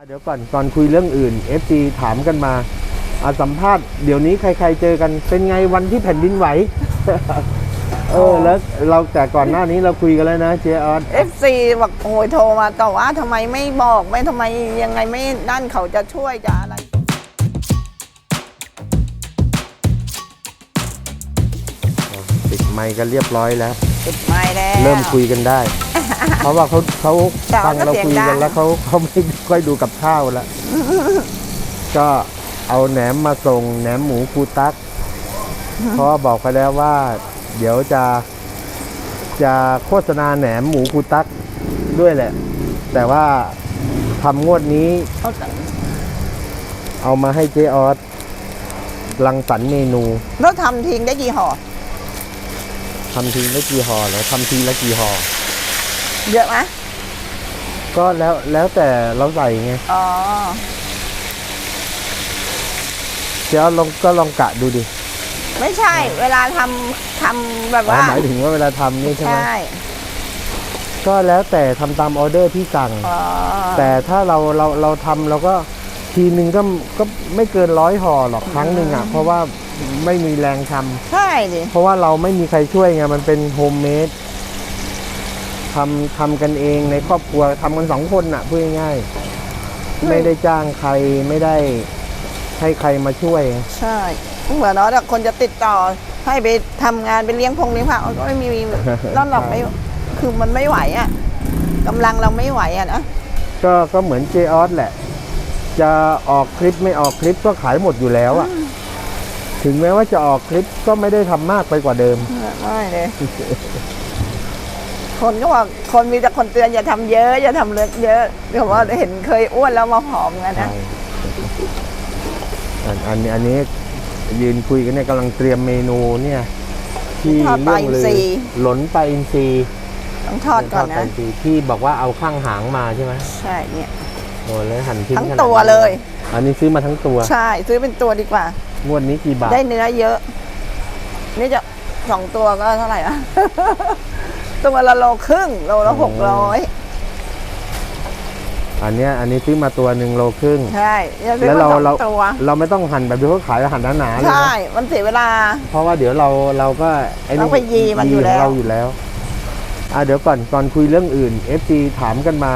อะเดี๋ยวก่อนก่อนคุยเรื่องอื่น FG ถามกันมาอาสัมภาษณ์เดี๋ยวนี้ใคร ๆ เจอกันเป็นไงวันที่แผ่นดินไหว เออแล้วเราแต่ก่อนหน้านี้เราคุยกันแล้วนะเจออสเอฟซีบอกโอ้ยโทรมาต่อว่าทำไมไม่บอกไม่ทำไมยังไงไม่นั่นเขาจะช่วยจะอะไรปิดไมค์กันเรียบร้อยแล้วปิดไม้แล้ว เริ่มคุยกันได้ เพราะว่าเขาเขาแต่ว่าฟังเราคุยก็เสียงดักันง แล้วเขาเขาไม่ค่อยดูกับข้าวแล้วก็เอาแหนมมาส่งแหนมหมูครูตักเพราะว่าบอกไปแล้วว่า เดี๋ยวจะ จะโฆษณาแหนมหมูครูตักด้วยแหละ แต่ว่าทำงวดนี้เอาเอามาให้เจออสรังสรรค์เมนูแล้วทำทิ้งได้กี่ห่อทำทีละกี่ห่อเหรอทำทีละกี่ห่อ เยอะไหมก็แล้วแล้วแต่เราใส่ไงอ๋อเดี๋ยวลองก็ลองกะดูดิไม่ใช่ เวลาทำทำแบบอ๋อว่า หมายถึงว่าเวลาทำนี่ใช่ไหมใช่ ก็แล้วแต่ทำตามออเดอร์ที่สั่ง อ๋อแต่ถ้าเราเราเราทำเราก็ทีนึงก็ก็ไม่เกินร้อยห่อหรอกครั้งหนึ่งอะ เพราะว่าไม่มีแรงทำใช่ดิเพราะว่าเราไม่มีใครช่วยไงมันเป็นโฮมเมด ทำทำกันเองในครอบครัวทำกันสองคนอะพูดง่ายๆไม่ได้จ้างใครไม่ได้ให้ใครมาช่วย ใช่เหมือนเนาะแต่คนจะติดต่อให้ไปทำงานไปเลี้ยงพงเลี้ยงพระก็ไม่มีนั่นหรอกไม่คือมันไม่ไหวอะกำลังเราไม่ไหวอะนะก็ก็เหมือนเจออสแหละ จะออกคลิปไม่ออกคลิปก็ขายหมดอยู่แล้วอะถึงแม้ว่าจะออกคลิปก็ไม่ได้ทำมากไปกว่าเดิม ไม่เลย คนก็บอกคนมีแต่คนเตือนอย่าทำเยอะอย่าทำเลือกเยอะเดี๋ยวว่าเห็นเคยอ้วนแล้วมาผอมกันนะอันอันนี้อันนี้ยืนคุยกันเนี่ยกำลังเตรียมเมนูเนี่ย ที่ทอดปลาเรื่องอินลืทรีอย์หลนปลาอินทรีย์ต้องทอดก่อนปลานะอินทรีย์ที่บอกว่าเอาข้างหางมาใช่ไหมใช่เนี่ยโอ้แล้วหั่นทิ้งทั้งขนาดตัวนั้นเลย อันนี้ซื้อมาทั้งตัว ใช่ซื้อเป็นตัวดีกว่างวดนี้กี่บาทได้เนื้อเยอะ นี่จะสองตัวก็เท่าไหร่อะ ตัวละโลครึ่งโลละหกร้อยอันเนี้ยอันนี้ซื้อมาตัวหนึ่งโลครึ่งใช่จะซื้อแล้วมาเราสองเราตัวเราไม่ต้องหั่นแบบที่เขาขายหั่นหนาๆเลยใช่ นะมันเสียเวลา เพราะว่าเดี๋ยวเราเราก็ไอ้ต้องไปยีมันอยู่แล้ว ขงเราอยู่แล้วอะเดี๋ยวก่อนก่อนคุยเรื่องอื่น FG ถามกันมา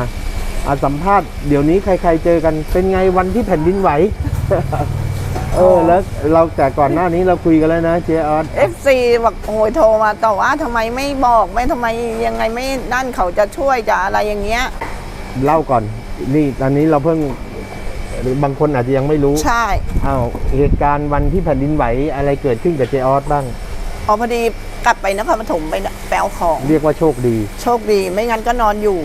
อาสัมภาษณ์เดี๋ยวนี้ใครๆเจอกันเป็นไงวันที่แผ่นดินไหว เออแล้วเราแต่ก่อนหน้านี้เราคุยกันแล้วนะเจออสเอฟซีบอกโอ้ยโทรมาต่อว่าทำไมไม่บอกไม่ทำไมยังไงไม่นั่นเขาจะช่วยจะอะไรอย่างเงี้ย เล่าก่อน นี่ตอนนี้เราเพิ่งหรือบางคนอาจจะยังไม่รู้ใช่อ้าวเหตุการณ์วันที่แผ่นดินไหวอะไรเกิดขึ้นกับเจออสบ้าง อ๋อพอดีกลับไปนครปฐมไปแปลของ เรียกว่าโชคดี โชคดีไม่งั้นก็นอนอยู่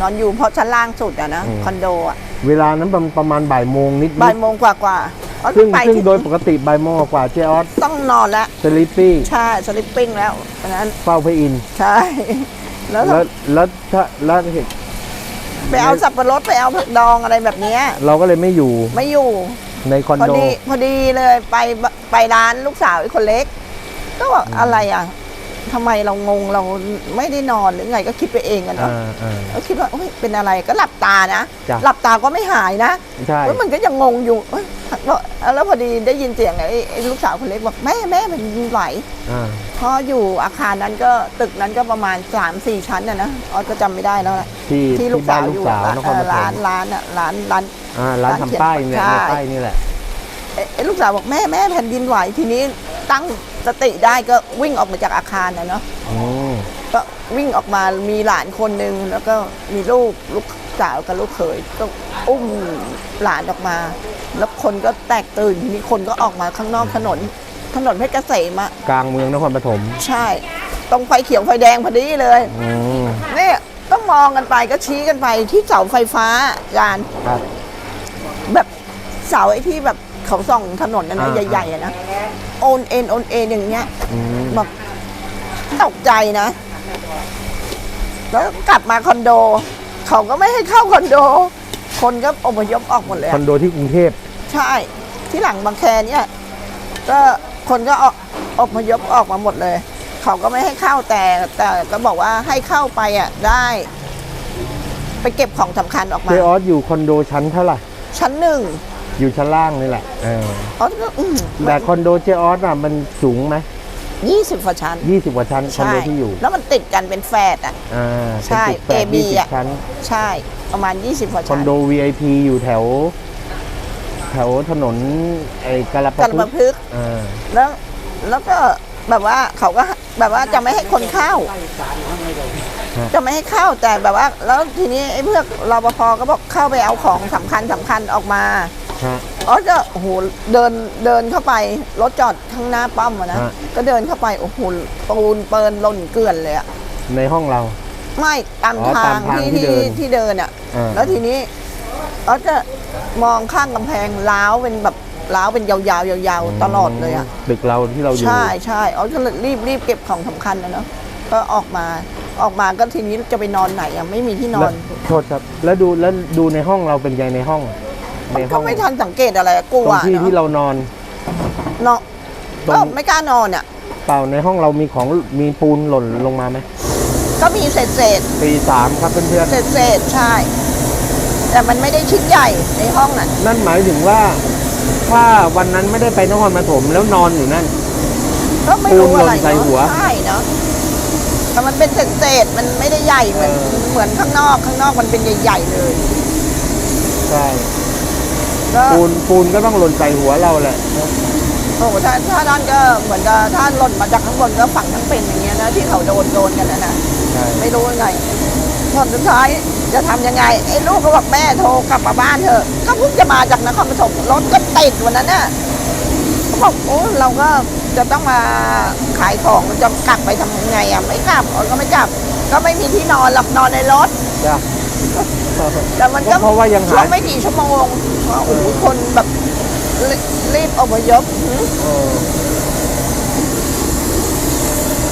นอนอยู่เพราะชั้นล่างสุดอะนะอืม คอนโดอะเวลานั้นประประมาณบ่ายโมงนิดๆบ่ายโมงกว่ากว่าๆอ๋อ ซึ่งไปซึ่งที่โดยปกติบ่ายโมงกว่าเจออสต้องนอนแล้ว สลิปปี้ใช่สลิปปิ้งแล้วอันนั้นเฝ้าพระอินทร์ใช่ แล้วแล้วแล้วถ้าแล้วเห็นไปเอาสับปะรดไปเอาผักดองอะไรแบบเนี้ยเราก็เลยไม่อยู่ไม่อยู่ในคอนพอโด ดีพอดีเลยไปไปร้านลูกสาวอีกคนเล็ก ก็บอกอะไรอะ ทำไมเรางงเราไม่ได้นอนหรือไงก็คิดไปเองกันเนาะอ่าอ่าก็คิดว่าเฮ้ยเป็นอะไรก็หลับตานะจ้ะหลับตาก็ไม่หายนะใช่เฮ้ยมันก็ยังงงอยู่เอ้ยแล้วแล้วพอดีได้ยินเสียงไอ้ไอ้ลูกสาวคนเล็กบอกแม่แม่เป็นดินไหวอ่าเพราะอยู่อาคารนั้นก็ตึกนั้นก็ประมาณ3ามสี่ชั้นนะนะออสก็จำไม่ได้แล้วนะที่ที่ลูกบ้าสานวลูอกยู่สาวอะนครปฐร้านมร้านอะร้านร้านอ่าร้านร้านทำป้ายเนี่ยใช่ในป้ายนี่แหละไอ้ไอ้ลูกสาวบอกแม่แม่แผ่นดินไหวทีนี้ตั้ง สติได้ก็วิ่งออกมาจากอาคารนะเนาะอืมก็วิ่งออกมามีหลานคนหนึ่งแล้วก็มีลูกลูกสาวกับลูกเขยก็อุ้มหลานออกมา แล้วคนก็แตกตื่นทีนี้คนก็ออกมาข้างนอกถนน ถนนเพชรเกษมอะกลางเมืองนครปฐมใช่ ตรงไฟเขียวไฟแดงพอดีเลยอืมเนี่ยต้องมองกันไปก็ชี้กันไปที่เสาไฟฟ้าจานครับแบบเสาไอ้ที่แบบ เขาส่องถนนนะนะอ่า ใหญ่ๆอะนะโอนเอ็นโอนเอ็นอย่างเงี้ยอืมแบบตกใจนะ แล้วกลับมาคอนโด เขาก็ไม่ให้เข้าคอนโด คนก็อพยพออกหมดเลยคออะนโดที่กรุงเทพใช่ ที่หลังบางแคเนี่ยก็คนก็ออกอพยพออกมาหมดเลย เขาก็ไม่ให้เข้าแต่แต่ก็บอกว่าให้เข้าไปอะได้ ไปเก็บของสำคัญออกเจมาออสอยู่คอนโดชั้นเท่าไหร่ชั้นหนึ่ง อยู่ชั้นล่างนี่แหละเออออสก็แต่คอนโดเจออสอะมันสูงไหมยี่สิบกว่าชั้น ยี่สิบกว่าชั้นคอนใช่โดที่อยู่ แล้วมันติดกันเป็นแฝดอะอ่าใช่เป็นตึกแปด AB ยี่สิบอะชั้น ใช่ ประมาณ20กว่าคอชั้นนโด VIP อยู่แถว แถวถนนไอ้กาลปะกันพึมากษ์พึกษ์อ่าแล้ว แล้วก็แบบว่าเขาก็แบบว่าจะไม่ให้คนเข้า จะไม่ให้เข้าแต่แบบว่า แล้วทีนี้ไอ้เพื่อนรปภก็บอกเข้าไปเอาของสำคัญสำคัญออกมาฮะ อ๋อจะโอ้โหเดินเดินเข้าไปรถจอดข้างหน้าปั๊มอะนะฮะ ก็เดินเข้าไปโอ้โหปูนเปินหล่นเกลื่อนเลยอะในห้องเรา ไม่ตามอ๋อทาตางมทางที่ที่ที่เดินที่เดินอะอ่า แล้วทีนี้อ๋อจะมองข้างกำแพงล้าวเป็นแบบล้าวเป็นยาวๆยาวๆตลอดเลยอะ ตึกเราที่เราอยู่ ใช่ใช่อ๋อก็เลยรีบรีบเก็บของสำคัญนะเนาะก็ออกมาออกมาก็ทีนี้จะไปนอนไหนอะไม่มีที่นอแล้วนโทษครับ แล้วดูแล้วดูในห้องเราเป็นไงในห้อง ในก็ห้องไม่ทันสังเกตอะไรกลัตวรงที่เนาะที่เรานอน เนาะตรง ก็ไม่กล้านอนอะ เปล่าในห้องเรามีของมีปูนหล่นลงมาไหมก็มีเศษเศษตีสามครับเพื่อนเศษเศษๆใช่ แต่มันไม่ได้ชิ้นใหญ่ในห้องน่ะ ๆนั่นหมายถึงว่า ถ้าวันนั้นไม่ได้ไปนครปฐมแล้วนอนอยู่นั่น ก็ไม่รู้อะไรปูนหล่นใส่เนาะหัวใช่เนาะแต่มันเป็นเศษเศษๆมันไม่ได้ใหญ่เหมือนเออ เหมือนข้างนอกข้างนอกมันเป็นใหญ่ๆเลย ใช่ ก็ปูนปูนก็ต้องหล่นใส่หัวเราแหละ โอ้โหถ้าถ้านั่นก็เหมือนกับถ้าหล่นมาจากข้างบนก็ฝังทั้งเป็นอย่างเงี้ยนะที่เขาโดนโดนกันนะนะใช่ไม่รู้ไงตอนสุดท้ายจะทำยังไงไอ้ลูกก็บอกแม่โทรกลับมาบ้านเถอะ ก็เพิ่งจะมาจากนครปฐมรถก็ติดวันนั้นน่ะเขาบอกโอ้เราก็จะต้องมาขายของจะกลับไปทำยังไงอะไม่กลับอ๋อก็ไม่กลับ ก็ไม่มีที่นอนหลับนอนในรถ จ้ะ แต่มันก็เพราะว่ายังหา ช่วงไม่กี่ชั่วโมงว่าโอ้โหคนแบบรีรีบอพยพหือเออ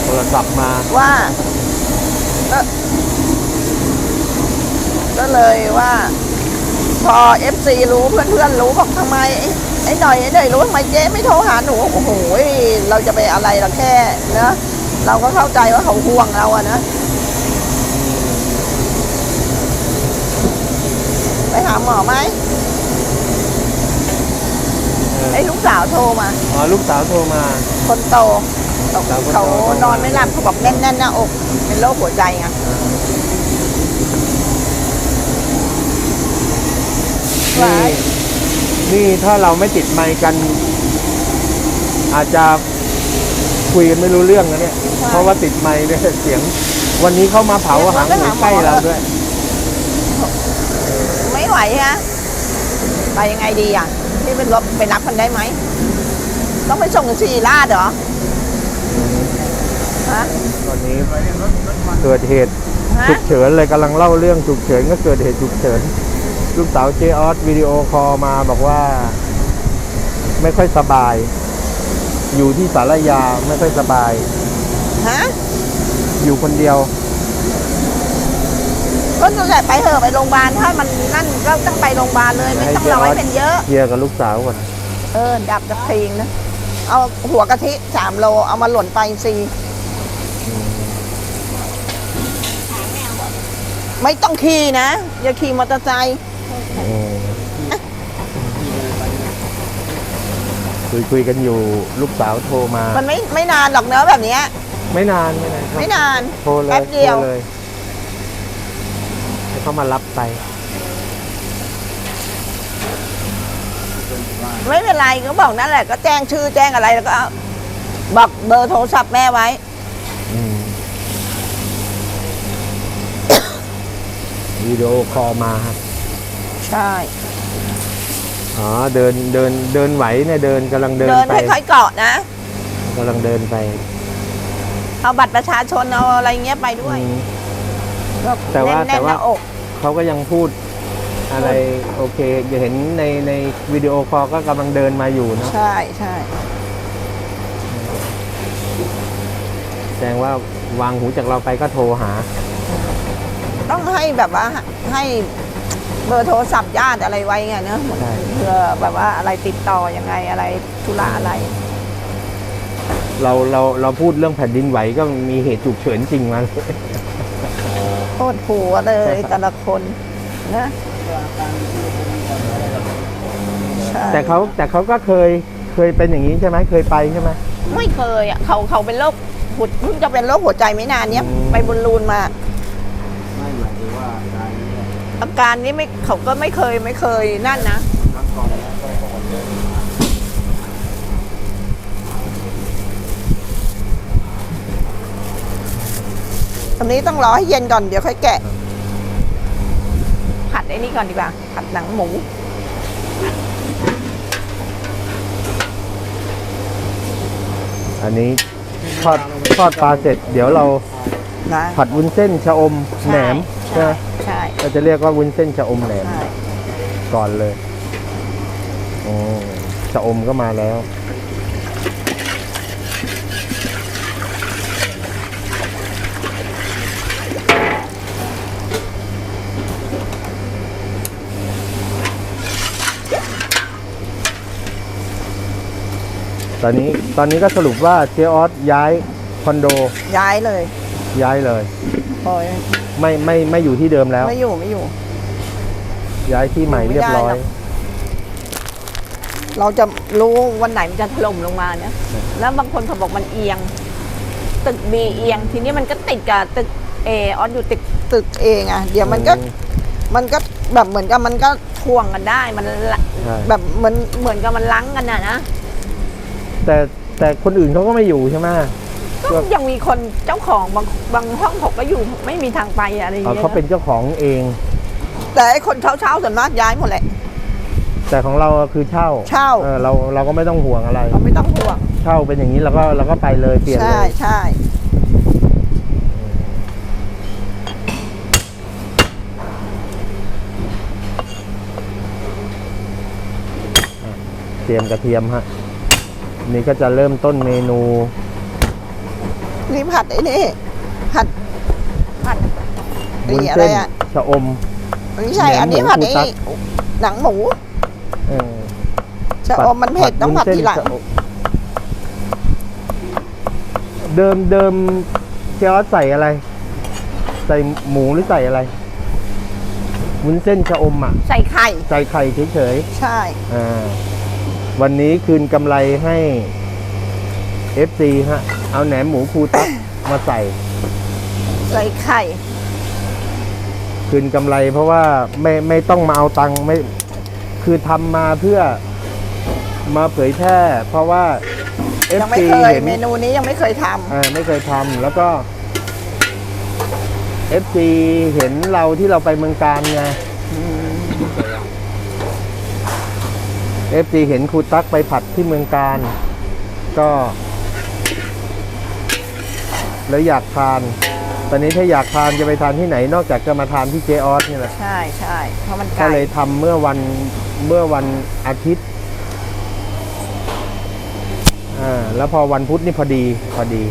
โทรศัพท์มาว่าก็ก็เลยว่า พอเอฟซีรู้เพื่อนๆรู้บอกทำไมไอ้ไอ้หน่อยไอ้หน่อยรู้ทำไมเจ๊ไม่โทรหาหนูโอ้โหเราจะไปอะไรเราแค่นะเราก็เข้าใจว่าเขาห่วงเราอะนะ ไปหาหมอไหมเออไอ้ลูกสาวโทรมา อ๋อลูกสาวโทรมา คนโตเขาสาวคนโตเขานอนไม่หลับเขาบอกแน่นแน่นๆหน้าอกเป็นโรคหัวใจไงนี่นี่ถ้าเราไม่ติดไมค์กัน อาจจะคุยกันไม่รู้เรื่องนะเนี่ย เพราะว่าติดไมค์เนี่ยเสียง วันนี้เข้ามาเผาหางหมูใกล้เราด้วย ไม่ไหวฮะไปยังไงดีอะพี่เป็นรถไปรับมันได้ไหม ต้องไปส่งถึงสี่ลาดเหรอฮะตอนนี้เกิดเหตุฮะฉุกเฉินเลยกำลังเล่าเรื่องฉุกเฉินก็เกิดเหตุฉุกเฉินลูกสาวเจออสวิดีโอคอลมาบอกว่า ไม่ค่อยสบาย อยู่ที่สารยาไม่ค่อยสบาย ฮะอยู่คนเดียว ก็นั่นแหละไปเถอะไปโรงพยาบาลถ้ามันนั่นก็ต้องไปโรงพยาบาลเลยไม่ต้องรอให้เป็นเยอะ เคลียร์กับลูกสาวก่อน เออ ดับจากเพลงนะ เอาหัวกะทิสามโลเอามาหล่นไปซีไม่ต้องขี่นะ อย่าขี่มอเตอร์ไซค์คุยคุยกันอยู่ลูกสาวโทรมา มันไม่ไม่นานหรอกเนอะแบบเนี้ย ไม่นาน ไม่นานครับไม่นานโทรเลยแป๊บเดียวโทรเลยให้ เขามารับไป ไม่เป็นไรก็บอกนั่นแหละ ก็แจ้งชื่อแจ้งอะไรแล้วก็เอาบอกเบอร์โทรศัพท์แม่ไว้ อืมวิดีโอคอลมาครับใช่ อ๋อเดินเดินเดินไหวเนี่ยเดินกำลังเดินเดินไปค่อยๆเกาะนะ กำลังเดินไปเอาบัตรประชาชนเอาอะไรเงี้ยไปด้วยอืมก็แต่ว่าแน่นๆแต่ว่า หน้าอก เขาก็ยังพูดอะไรโอเคอย่าเห็นในในวิดีโอคอลก็กำลังเดินมาอยู่เนาะใช่ใช่แสดงว่าวางหูจากเราไปก็โทรหา ต้องให้แบบว่าให้เบอร์โทรศัพท์ญาติอะไรไว้ไงเนอะใช่ เพื่อแบบว่าอะไรติดต่อยังไงอะไรธุระอะไร เราเราเราพูดเรื่องแผ่นดินไหวก็มีเหตุฉุกเฉินจริงมา โคตรหัวเลยแต่ละคนนะใช่แต่เขาแต่เขาก็เคยเคยเป็นอย่างนี้ใช่ไหมเคยไปใช่ไหมไม่เคยอะเขาเขาเป็นโรคหัวเพิ่งจะเป็นโรคหัวใจไม่นานเนี้ยอืมไปบุญรูนมาไม่หมายถึงว่าการนี้เนี่ยอาการนี้ไม่เขาก็ไม่เคยไม่เคยนั่นนะ ครั้งก่อนแล้วก็ก่อนเยอะตอนนี้ต้องรอให้เย็นก่อนเดี๋ยวค่อยแกะ ผัดไอ้นี่ก่อนดีกว่า ผัดหนังหมู อันนี้ทอดทอดปลาเสร็จ เดี๋ยวเรานะผัดวุ้นเส้นชะอมแหนมใช่ใช่ไหมใช่เราจะเรียกว่าวุ้นเส้นชะอมแหนมใช่ก่อนเลยอมชะอมก็มาแล้ว อนนี้ตอนนี้ก็สรุปว่าเจออสย้ายคอนโดย้ายเลยย้ายเลยปล่อยไม่ไม่ไม่อยู่ที่เดิมแล้ว ไม่อยู่ไม่อยู่ ย้ายที่ใหม่เรียบร้อยไม่ได้หรอกเราจะรู้วันไหนมันจะถล่มลงมาเนี่ยแล้วบางคนเขาบอกมันเอียง ตึกบีเอียง ทีนี้มันก็ติดกับตึกเอออสอยู่ติดตึกเองอะเดี๋ยวมันก็อืมมันก็แบบเหมือนกับมันก็ทวงกันได้มันละใช่แบบเหมือนเหมือนกับมันล้างกันน่ะนะ แต่แต่คนอื่นเขาก็ไม่อยู่ใช่ไหมก็ยังมีคนเจ้าของบางบางห้องเขาก็อยู่ไม่มีทางไปอะไรอย่างเอาเงี้ยเขาเป็นเจ้าของเอง แต่ไอ้คนเช้าเช้าๆส่วนมากย้ายหมดแหละ แต่ของเราคือเช่าเช่าออเราเราก็ไม่ต้องห่วงอะไรเราไม่ต้องห่วง เช่าเป็นอย่างนี้เราก็เราก็ไปเลยเปลี่ยนเลใช่ยใช่เตรียมกระเทียมฮะ นี่ก็จะเริ่มต้นเมนูนี่ผัดไอ้นี่ผัดผัดวุ้นนี่อะไรเส้นอะชะอม ไม่ใช่แหนมอันนี้หมูผัดคูไอ้ตั๊กหนังหมูเออชะอมมันเผ็ดต้องผัดวุ้นทีส้นหลังชะอมเดิมเดิมเจ้าใส่อะไร ใส่หมูหรือใส่อะไรวุ้นเส้นชะอมอะ ใส่ไข่ ใส่ไข่เฉยใช่ ๆอ่า วันนี้คืนกำไรให้ FC ฮะ เอาแหนมหมูคูตัก มาใส่ ใส่ไข่ คืนกำไรเพราะว่าไม่ไม่ต้องมาเอาตังค์ไม่ คือทำมาเพื่อมาเผยแพร่เพราะว่า ยังไม่ FC เคยเห็นเมนูนี้ยังไม่เคยทเออไม่เคยทำแล้วก็ FC เห็นเราที่เราไปเมืองการไง FC เห็นครูตั๊กไปผัดที่เมืองการ ก็ แล้วอยากทาน ตอนนี้ถ้าอยากทานจะไปทานที่ไหน นอกจากจะมาทานที่เจออสนี่แหละำใช่ใช่เพราะมันไกก็ลเลยทำเมื่อวันเมื่อวันอาทิตย์อ่าแล้วพอวันพุธนี่พอดีพอดี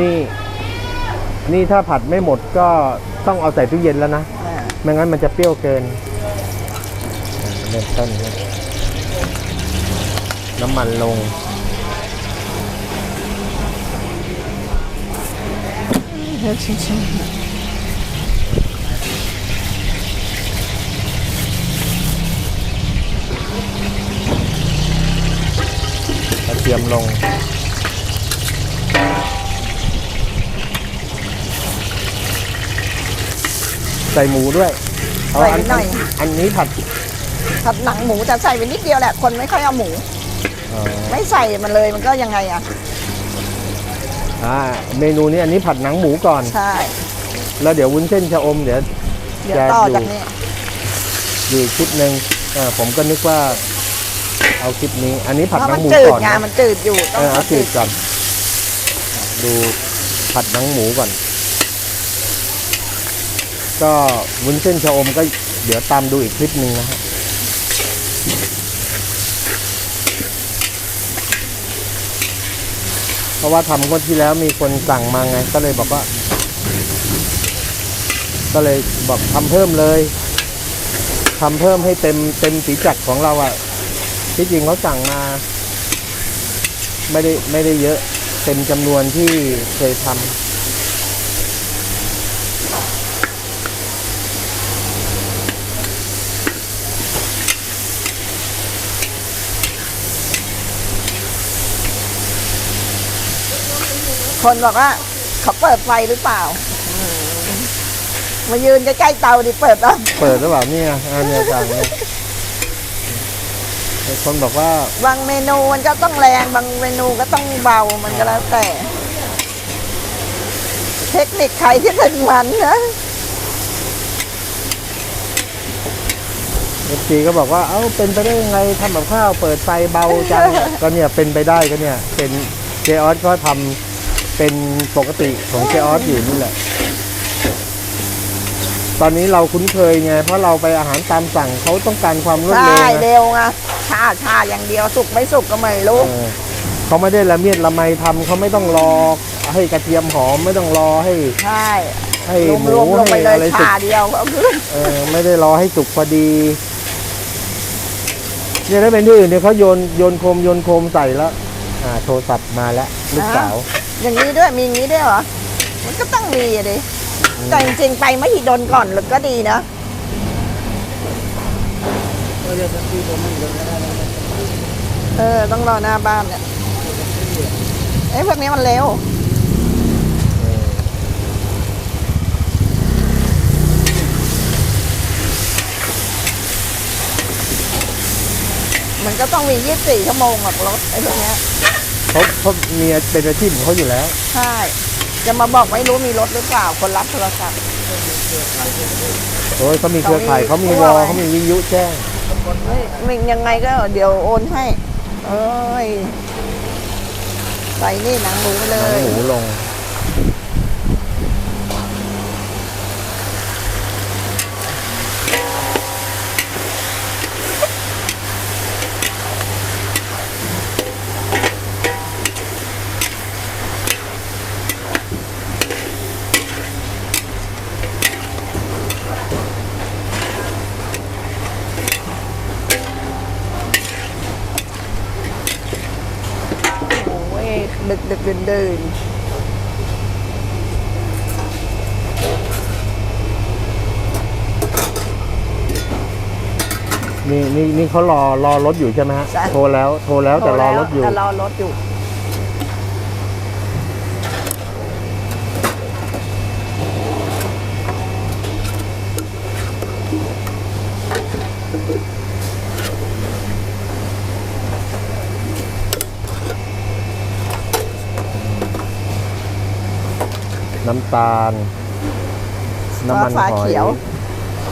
นี่ นี่ถ้าผัดไม่หมดก็ต้องเอาใส่ตู้เย็นแล้วนะ อ่าไม่งั้นมันจะเปรี้ยวเกินอ่าเริ่มต้นครับ น้ำมันลง กระเทียมลง ใส่หมูด้วย เอาใส่อัไปหน่อย อันนี้ผัด ผัดหนังหมูจะใส่ไปนิดเดียวแหละ คนไม่ค่อยเอาหมู อ๋อไม่ใส่มันเลยมันก็ยังไงอะ อ่าเมนูนี้อันนี้ผัดหนังหมูก่อน ใช่แล้วเดี๋ยววุ้นเส้นชะอมเดี๋ยว เดี๋ยวจะต่ออยู่ จากนี้ อยู่คลิปหนึ่งเออผมก็นึกว่าเอาคลิปนี้ อันนี้ผัดเพราะหนัมังนหมูจืดก่อนไงนะ มันจืดอยู่ต้เอองอเอาจืดก่อน ดูผัดหนังหมูก่อน ก็วุ้นเส้นชะอมก็เดี๋ยวตามดูอีกคลิปหนึ่งนะฮะ เพราะว่าทำงวดที่แล้วมีคนสั่งมาไง ก็เลยบอกว่า ก็เลยบอกทำเพิ่มเลยทำเพิ่มให้เต็มเต็มสีจักของเราอะ่ะที่จริงเขาสั่งมา ไม่ได้ไม่ได้เยอะเต็มจำนวนที่เคยทำ คนบอกว่าเขาเปิดไฟหรือเปล่าอืมมายืนใกล้ๆเตาดิเปิดแล้วเปิดหรือเปล่าเนี่ยอันเนี้ยจังเนี่ยมีคนบอกว่าบางเมนูมันก็ต้องแรงบางเมนูก็ต้องเบามันก็แล้วแต่ เทคนิคใครที่เป็นมันนะเอฟซีก็บอกว่าเอ้าเป็นไปได้ยังไงทำกับข้าวเปิดไฟเบาจังก็เนี่ยเป็นไปได้ก็เนี่ย เป็นเจออสก็ทำ เป็นปกติของเจออสอยู่นี่แหละ ตอนนี้เราคุ้นเคยไง เพราะเราไปอาหารตามสั่งเขาต้องการความรวดใช่เร็วนะเร็วไงชาชาอย่างเดียวสุกไม่สุกก็ไม่รู้เออเขาไม่ได้ละเมียดละไมทำเขาไม่ต้องรอให้กระเทียมหอมไม่ต้องรอให้ใช่ให้รวมหมูรวมลงไปให้เลยอะไรสุกชาเดียวเอาขึ้นเออไม่ได้รอให้สุกพอดีเนี่ยถ้าเป็นที่อื่นเนี่ยเขาโยนโยนโคมโยนโคมใส่แล้ว อ่า โทรศัพท์มาแล้วลูกสาว อย่างนี้ด้วยมีอย่างนี้ด้วยเหรอ มันก็ต้องมีอะดิแต่จริงๆไปมหิดลก่อนแล้วก็ดีนะก็จะสักทีผมไม่เดินไม่ได้แล้วเออต้องรอหน้าบ้านเนี่ยเอ้ยพวกนี้มันเร็วมันก็ต้องมี 24 ชั่วโมงหรอกรถไอ้พวกเนี้ย เขาเขามีเป็นอาชีพของเขาอยู่แล้ว ใช่ จะมาบอกไม่รู้มีรถหรือเปล่า คนรับโทรศัพท์ โอ้ยเขามีเครือข่ายเขาเขามีมีวอตัวอะไรเขามีวิทยุแจ้งไม่ไม่ยังไงก็เดี๋ยวโอนให้ เอ้ย ใส่นี่หนังหมูไปเลหนังย หมูลง โอ้ย ดึกดึกเดินเดินนี่นี่นี่เขารอรอรถอยู่ใช่ไหมฮะโทรแล้ว โทรแล้วแต่รอรถอยู่ แต่รอรถอยู่ ตาล น้ำมันฟ้าหอยเขียว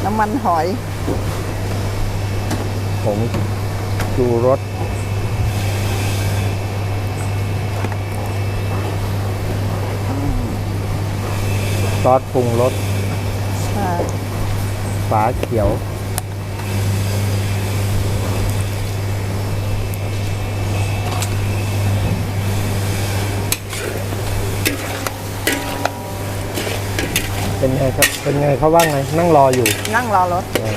น้ำมันหอยผงชูรสซอสปรุงรสใช่ ฝาเขียว เป็นไงครับ เป็นไงเขาว่าไง นั่งรออยู่นั่งรอรถเออ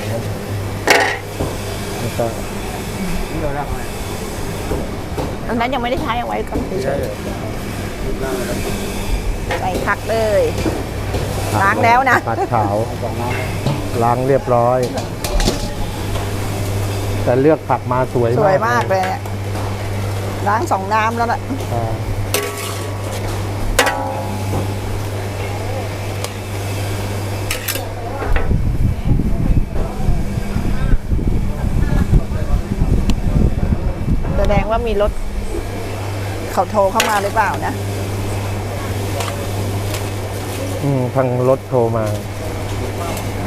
แล้วก็นี่เรารักไหมอันนั้นยังไม่ได้ใช้เอาไว้ก่อนเฉยร่างอะไรๆใส่ผักเลย ล้างแล้วนะ ผัดขาวเอาสองน้ำล้างเรียบร้อย แต่เลือกผักมาสวยสมากวยมากเลยเนี่ยล้างสองน้ำแล้วน่ะอ่า ว่ามีรถเขาโทรเข้ามาหรือเปล่านะ อืมทางรถโทรมา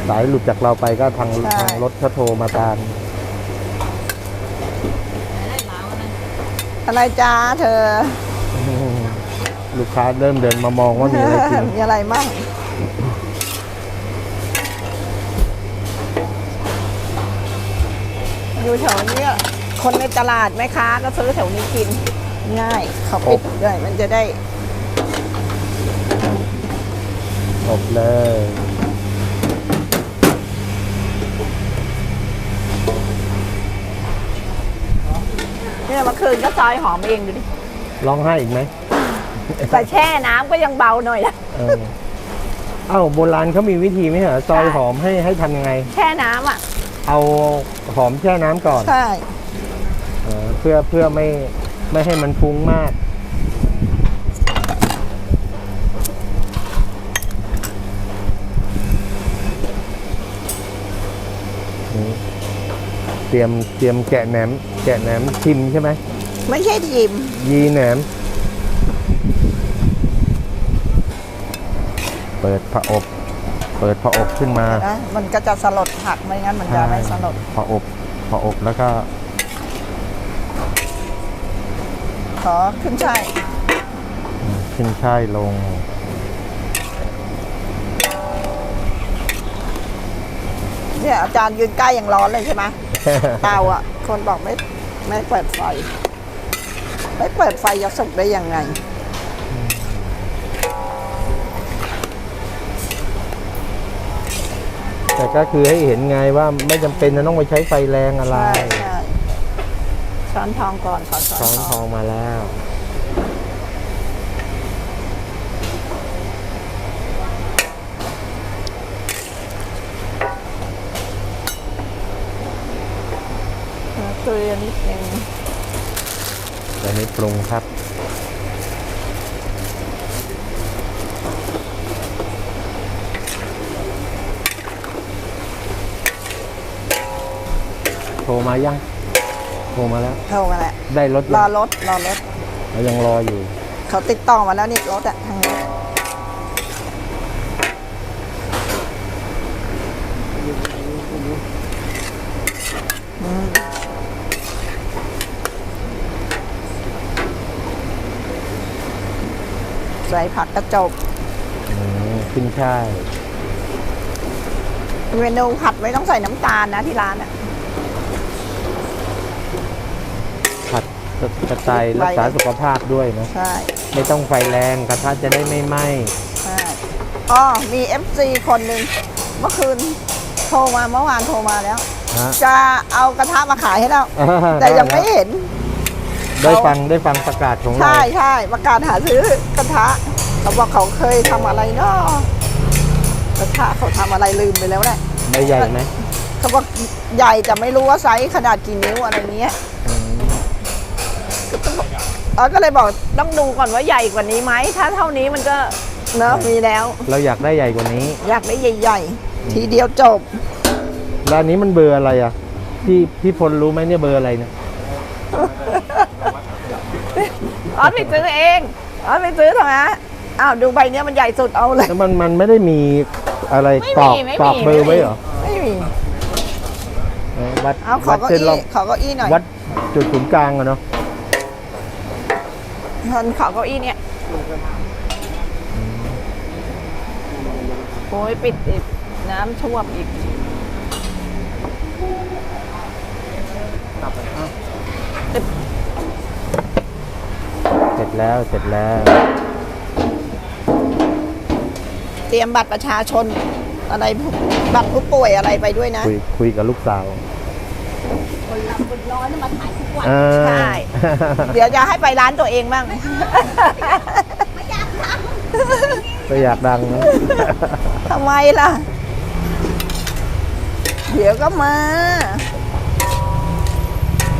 สายหลุดจากเราไปก็ทางใช่ ทางรถเขาโทรมาตามอะไรจ้าเธออืมลูกค้าเริ่มเดินมามองว่ามีอะไรกิน มีอะไรมั่งอยู่แถวเนี้ย คนในตลาดแม่ค้าก็ซื้อแถวนี้กินง่ายเขาปิดด้วยมันจะได้อบเลยเนี่ยเมื่อคืนก็ซอยหอมเองดูดิร้องไห้อีกไหมแต่แช่น้ำก็ยังเบาหน่อยนะเออเอ้าโบราณเขามีวิธีไหมเหรอซอยหอมให้ให้ทำยังไง แช่น้ำอะ เอาหอมแช่น้ำก่อน ใช่เออเพื่อเพื่อไม่ไม่ให้มันฟุ้งมากเตรียมเตรียมแกะแหนม แกะแหนมชิมใช่ไหมไม่ใช่ชิมยีแหนม เปิดผอบ เปิดผอบขึ้นมา นะมันก็จะสลดผักไม่งั้นมันจะไม่สลด ผอบผอบแล้วก็ ขอขึ้นช่ายขึ้นช่ายลง เนี่ยอาจารย์ยืนใกล้อย่างร้อนเลยใช่ไหม เตาอะ คนบอกไม่ไม่เปิดไฟ ไม่เปิดไฟจะสุกได้ยังไงแต่ก็คือให้เห็นไงว่าไม่จำเป็นจะต้องไปใช้ไฟแรงอะไร ใช่ใช่ช้อนทองก่อนขอช้อนช้อนททอองงมาแล้วเกลือนิดนึงแต่นี้ปรุงครับ โทรมายัง โทรมาแล้วเท่ากันแหละได้รถรยัองรถรอรถ เรายังรออยู่ เขาติดต่อมาแล้วนี่รถอะทางรถอืมใส่ผักกระจกอืมขึ้นช่ายเมนูผัดไม่ต้องใส่น้ำตาลนะที่ร้านอะ ผัดกระจายรักษาสุขภาพด้วยนะใช่ไม่ต้องไฟแรงกระทะจะได้ไม่ไหม้ใช่อ๋อมี FC คนหนึ่งเมื่อคืนโทรมาเมื่อวานโทรมาแล้ว ฮะ จะเอากระทะมาขายให้เราแต่ยังไม่เห็น ได้ฟังได้ฟังประกาศของเราใช่ใช่ประกาศหาซื้อกระทะเขาบอกเขาเคยทำอะไรเนาะกระทะเขาทำอะไรลืมไปแล้วแหละ ใบใหญ่ไหมเขาบอกใหญ่แต่ไม่รู้ว่าไซส์ขนาดกี่นิ้วอะไรเงี้ย อืม เออก็เลยบอกต้องดูก่อนว่าใหญ่กว่านี้ไหม ถ้าเท่านี้มันก็เนอะมีแล้ว เราอยากได้ใหญ่กว่านี้ อยากได้ใหญ่ ๆ ทีเดียวจบร้านนี้มันเบอร์อะไรอะ พี่พี่พลรู้ไหมเนี่ยเบอร์อะไรเนี่ยอ๋อไปซื้อเองอ๋อไปซื้อทำไมอ้าวดูใบเนี้ยมันใหญ่สุดเอาเลย แล้วมันมันไม่ได้มีอะไรไม่ตมีอกไม่มีตอกเบอร์ไว้เหรอไม่มีเออวัดเอาขอวัดเก้าเส้นอี้รอบขอเก้าอี้หน่อยวัดจุดศูนย์กลางอะเนาะ มันขอเก้าอี้เนี่ยโอ้ยปิดอีก น้ำท่วมอีกเสร็จแล้วเสร็จแล้ว เตรียมบัตรประชาชนอะไรบัตรผู้ป่วยอะไรไปด้วยนะ คุยคุยกับลูกสาว คนเราคนร้อนมาถ่ายทุกวันอ่าใช่ เดี๋ยวจะให้ไปร้านตัวเองบ้าง ไม่อยากทก็อยากดังนะ ทำไมล่ะ เดี๋ยวก็มา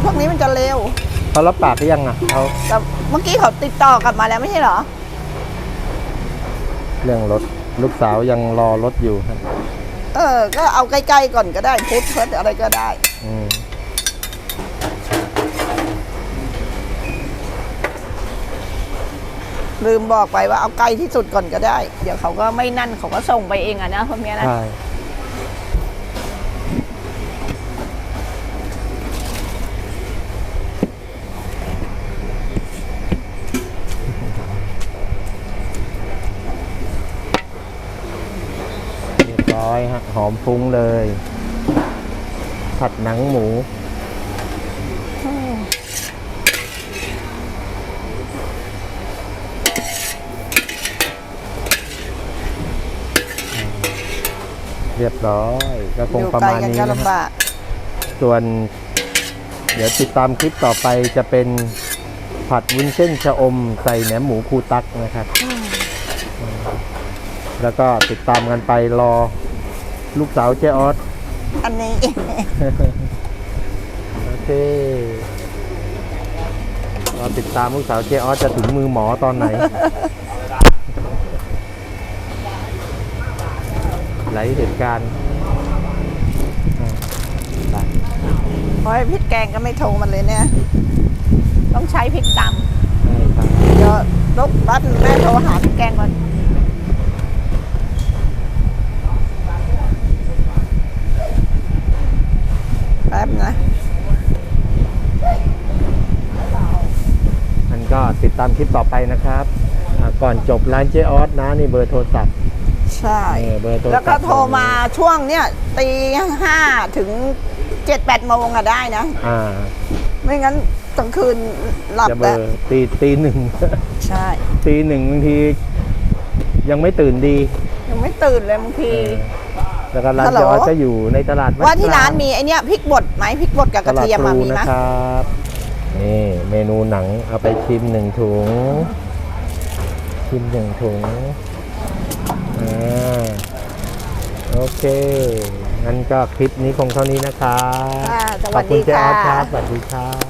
พวกนี้มันจะเร็ว เขารับปากหรือยังอะเขาแต่เมื่อกี้เขาติดต่อกลับมาแล้วไม่ใช่เหรอ เรื่องรถลูกสาวยังรอรถอยู่ครับเออ ก็เอาใกล้ๆก่อนก็ได้พุทธเพิดอะไรก็ได้ อืม ลืมบอกไปว่าเอาใกลที่สุดก่อนก็ได้ เดี๋ยวเขาก็ไม่นั่นเขาก็ส่งไปเองอะนะพวกเนี้ยนะ ใช่เรียบร้อยฮะหอมฟุ้งเลย ผัดหนังหมู เรียบร้อย ก็คงอยู่ประไกลมาณกันนี้ก็นะลำฮะบากส่วน เดี๋ยวติดตามคลิปต่อไปจะเป็นผัดวุ้นเส้นชะอมใส่แหนมหมูคูตักนะครับ แล้วก็ติดตามกันไปรอลูกสาวเจออส อันนี้ โอเครอติดตามลูกสาวเจออสจะถึงมือหมอตอนไหน หลายเหตุการณ์อ่าเพราะไอ้พริกแกงก็ไม่โทรมันเลยเนี่ย ต้องใช้พริกตใช่ครับำเดี๋ยวลบบ้านแม่โทรหาพริกแกงก่อนแป๊บนะ มันก็ติดตามคลิปต่อไปนะครับอ่าก่อนจบร้านเจออสนะนี่เบอร์โทรศัพท์ ใช่เออเบอร์โทรศัพท์ แล้วก็โทรมาช่วงเนี้ยตีห้าถึงเจ็ดแปดโมงอะได้นะ อ่าไม่งั้นกลางคืนหลับจะเบแล้อวร์ตีตีหนึ่ง ใช่ ตีหนึ่งบางที ยังไม่ตื่นดียังไม่ตื่นเลยบางที เออแล้วก็ร้านฮัลโหลเจออสจะอยู่ในตลาดดว่าที่ร้านกลงมีไอเนี้ยพริกบดไหมพริกบดกับกระเทียมตมาลาดพลูมีไหมนะครับนี่เมนูหนังเอาไปชิมหนึ่งถุง ชิมหนึ่งถุงอ่า โอเค งั้นก็คลิปนี้คงเท่านี้นะครับค่ะสขวัอสบคุดีณเจ๊อค่ะ อสครับสวัสดีครับ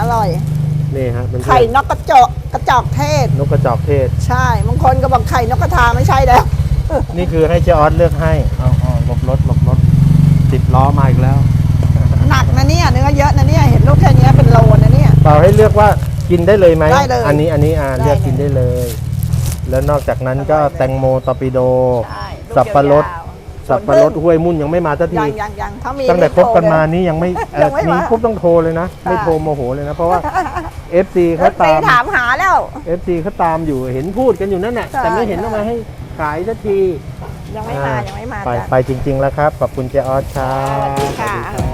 อร่อย นี่ฮะเป็นไข่นกกระจอกกระจอกเทศ นกกระจอกเทศ ใช่บางคนก็บอกไข่นกกระทาไม่ใช่แล้ว นี่คือให้เจ๊ออสเลือกให้เอาเอาหลบรถหลบรถติดล้อมาอีกแล้วหนักนะเนี่ยเนื้อเยอะนะเนี่ย เห็นลูกแค่เนี้ยเป็นโลนะเนี่ย เปล่าให้เลือกว่ากินได้เลยไหมได้เลยอันนี้อันนี้อ่าได้เลือกกินเลยได้เลย แล้วนอกจากนั้นก็แตงโมตอร์ปิโด ใช่ลูกสับปะรดยาวๆสับปะรดห้วยมุ่นยังไม่มาสักทียังยังยังถ้ามี ตั้งแต่คบกันมารีโทรเลยนี่ยังไม่เอ่อยังไม่มามี ปุ๊บต้องโทรเลยนะ ไม่โทรโมโหเลยนะ เพราะว่า FC เขาเอฟซีตามถามหาแล้ว FC เขาตามอยู่เห็นพูดกันอยู่นั่นแหละใช่ แต่ไม่เห็นเอามาให้ขายสักทียังไม่มา อ่ยังไม่มาไปจ้ะ ไปจริง ๆ แล้วครับ ขอบคุณเจออสครับสวัสดีค่ะ สวัสดีครับ